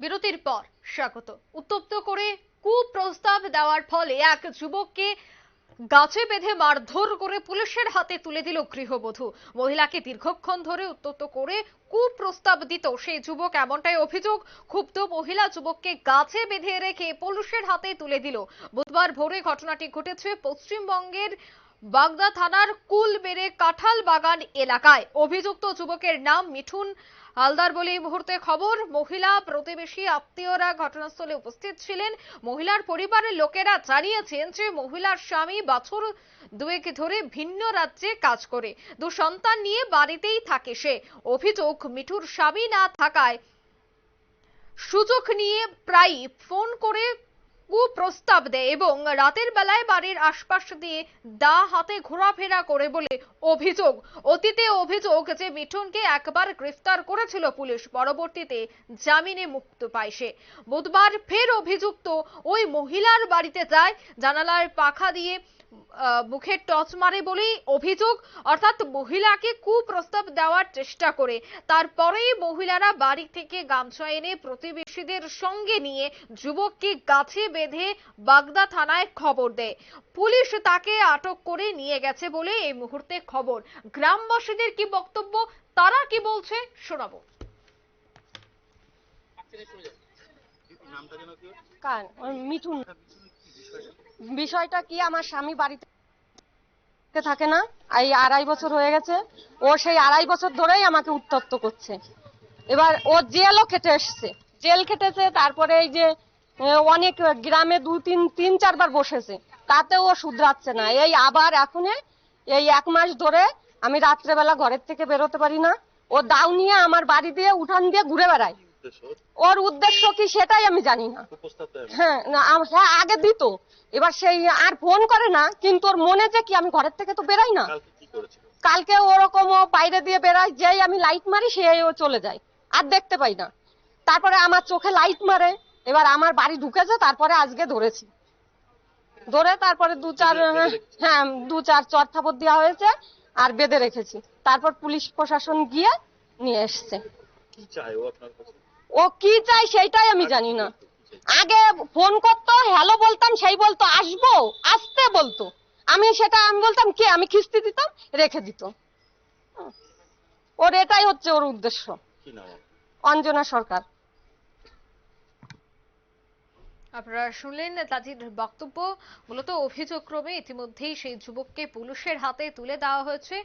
বিরতির পর স্বাগত। উত্তপ্ত করে কুপ্রস্তাব দেওয়ার ফলে এক যুবককে গাছে বেঁধে মারধর করে পুলিশের হাতে তুলে দিল গৃহবধূ। মহিলাকে দীর্ঘক্ষণ ধরে উত্তপ্ত করে কুপ্রস্তাব দিত সেই যুবক এমনটাই অভিযোগ, ক্ষুব্ধ মহিলা যুবককে গাছে বেঁধে রেখে পুলিশের হাতে তুলে দিল। বুধবার ভোরে ঘটনাটি ঘটেছে পশ্চিমবঙ্গের বাগদা থানার কুলবেড়ে কাঁঠাল বাগান এলাকায় অভিযুক্ত যুবকের নাম মিঠুন হালদার বলে এই মুহূর্তে খবর। মহিলা প্রতিবেশী আত্মীয়রা ঘটনাস্থলে উপস্থিত ছিলেন। মহিলার পরিবারের লোকেরা জানিয়েছেন যে মহিলার স্বামী বছর দুয়েক ধরে ভিন্ন রাজ্যে কাজ করে। দু সন্তান নিয়ে বাড়িতেই থাকে সে। অভিযোগ, মিঠুর স্বামী না থাকায় সুযোগ নিয়ে প্রায়ই ফোন করে কুপ্রস্তাব দেয় এবং রাতের বেলায় বাড়ির আশপাশ দিয়ে দা হাতে ঘোরাফেরা করে বলে অভিযোগ। অতীতে অভিযোগ যে মিঠুনকে একবার গ্রেফতার করেছিল পুলিশ, পরবর্তীতে জামিনে মুক্ত পায় সে। বুধবার ফের অভিযুক্ত ওই মহিলার বাড়িতে যায়, জানালার পাখা দিয়ে মুখে টচ মারে বলেই অভিযোগ অর্থাৎ মহিলাকে কুপ্রস্তাব দেওয়ার চেষ্টা করে। তারপরেই মহিলারা বাড়ি থেকে গামছা এনে প্রতিবেশীদের সঙ্গে নিয়ে যুবককে গাছে বেঁধে বাগদা থানায় খবর দেয়। পুলিশ তাকে আটক করে নিয়ে গেছে বলে এই মুহূর্তে খবর। গ্রামবাসীদের কি বক্তব্য তারা কি বলছে শোনাবো। নামটা যেন কি ওর? কার? ওই মিঠুন। বিষয়টা কি আমার স্বামী বাড়িতে থাকে না? এই আড়াই বছর হয়ে গেছে। ও সেই আড়াই বছর ধরেই আমাকে উত্তপ্ত করছে। এবার ও জেলও খেটে এসছে। জেল খেটেছে, তারপরে এই যে অনেক গ্রামে দু, তিন তিন, চারবার বসেছে। তাতে ও শুধরাচ্ছে না। এই আবার এখন, এই এক মাস ধরে আমি রাত্রেবেলা ঘরের থেকে বেরোতে পারি না। ও দাও নিয়ে আমার বাড়ি দিয়ে, উঠান দিয়ে ঘুরে বেড়ায়। ওর উদ্দেশ্য কি সেটাই আমি জানি না। হ্যাঁ না, হ্যাঁ আগে দিত। এবার সেই আর ফোন করে না কিন্তু ওর মনে যে কি আমি ঘরের থেকে তো বেরাই না। কালকে ওরকম ও বাইরে দিয়ে বেরায় যেই আমি লাইট মারি সেই ও চলে যায়। আর দেখতে পাই না। তারপরে আমার চোখে লাইট মারে এবার আমার বাড়ি ঢুকেছে তারপরে আজকে ধরেছি। ধরে তারপরে দু চার হ্যাঁ দু চার চর থাপড় দেওয়া হয়েছে আর বেঁধে রেখেছি। তারপর পুলিশ প্রশাসন গিয়ে নিয়ে এসছে। কি চায় ও আপনার কাছে? ও কি চাই সেইটাই আমি জানি না। আগে ফোন করতো হ্যালো বলতাম সেই বলতো আসব আসতে বলতো। আমি সেটা আমি বলতাম কে আমি কিস্তি দিতাম রেখে দিত। ওর এটাই হচ্ছে ওর উদ্দেশ্য। কি নাম ওর? অঞ্জনা সরকার। আপনারা শুনলেন তাজির বক্তব্য মূলত অভিযোগ ক্রমে ইতিমধ্যেই সেই যুবককে পুলিশের হাতে তুলে দেওয়া হয়েছে।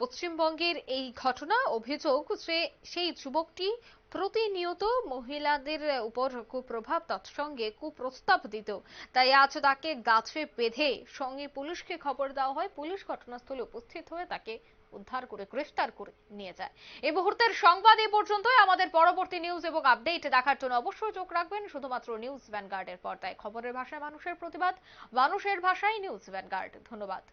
পশ্চিমবঙ্গের এই ঘটনা অভিযোগ যে সেই যুবকটি প্রতিনিয়ত মহিলাদের উপর কুপ্রভাব তৎসঙ্গে কুপ্রস্তাব দিত। তাই আজ তাকে গাছে বেঁধে সঙ্গে পুলিশকে খবর দেওয়া হয়। পুলিশ ঘটনাস্থলে উপস্থিত হয়ে তাকে উদ্ধার করে, গ্রেফতার করে নিয়ে যায়। এই মুহূর্তের সংবাদ এ পর্যন্তই। আমাদের পরবর্তী নিউজ এবং আপডেট দেখার জন্য অবশ্যই চোখ রাখবেন। শুধুমাত্র নিউজ ভ্যানগার্ডের পর্দায়। খবরের ভাষায় মানুষের প্রতিবাদ, মানুষের ভাষায় নিউজ ভ্যানগার্ড ধন্যবাদ।